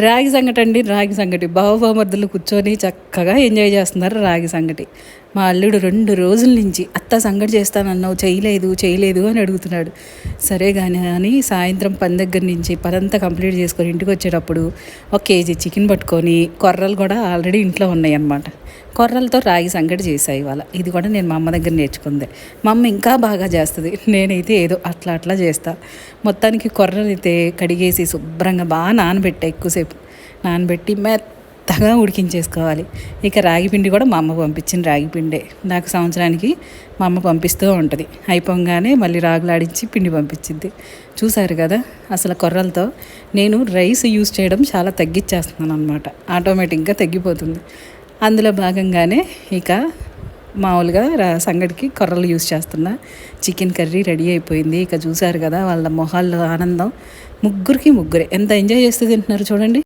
రాగి సంగటి అండి రాగి సంగటి. బావబామర్దులు కూర్చొని చక్కగా ఎంజాయ్ చేస్తున్నారు రాగి సంగటి. మా అల్లుడు రెండు రోజుల నుంచి అత్త సంగటి చేస్తానన్నావు చేయలేదు చేయలేదు అని అడుగుతున్నాడు. సరే కానీ అని సాయంత్రం పని దగ్గర నుంచి పదంతా కంప్లీట్ చేసుకొని ఇంటికి వచ్చేటప్పుడు ఒక కేజీ చికెన్ పట్టుకొని కొర్రలు కూడా ఆల్రెడీ ఇంట్లో ఉన్నాయి అన్నమాట కొర్రలతో రాగి సంగటి చేసాయి ఇవాళ. ఇది కూడా నేను మా అమ్మ దగ్గర నేర్చుకుంది. మా అమ్మ ఇంకా బాగా చేస్తుంది. నేనైతే ఏదో అట్లా అట్లా చేస్తా. మొత్తానికి కొర్రలు అయితే కడిగేసి శుభ్రంగా బాగా నానబెట్టా ఎక్కువసేపు. నానబెట్టి మెత్త మెత్తగా ఉడికించేసుకోవాలి. ఇక రాగి పిండి కూడా మా అమ్మ పంపించింది రాగి పిండే. నాకు సంవత్సరానికి మా అమ్మ పంపిస్తూ ఉంటుంది. అయిపోగానే మళ్ళీ రాగులాడించి పిండి పంపించింది. చూసారు కదా అసలు కొర్రలతో నేను రైస్ యూస్ చేయడం చాలా తగ్గించేస్తున్నాను అనమాట ఆటోమేటిక్గా తగ్గిపోతుంది. అందులో భాగంగానే ఇక మామూలుగా రా సంగటికి కొర్రలు యూస్ చేస్తున్నా. చికెన్ కర్రీ రెడీ అయిపోయింది. ఇక చూసారు కదా వాళ్ళ మొహాల్లో ఆనందం. ముగ్గురికి ముగ్గురే. ఎంత ఎంజాయ్ చేస్తూ తింటున్నారు చూడండి.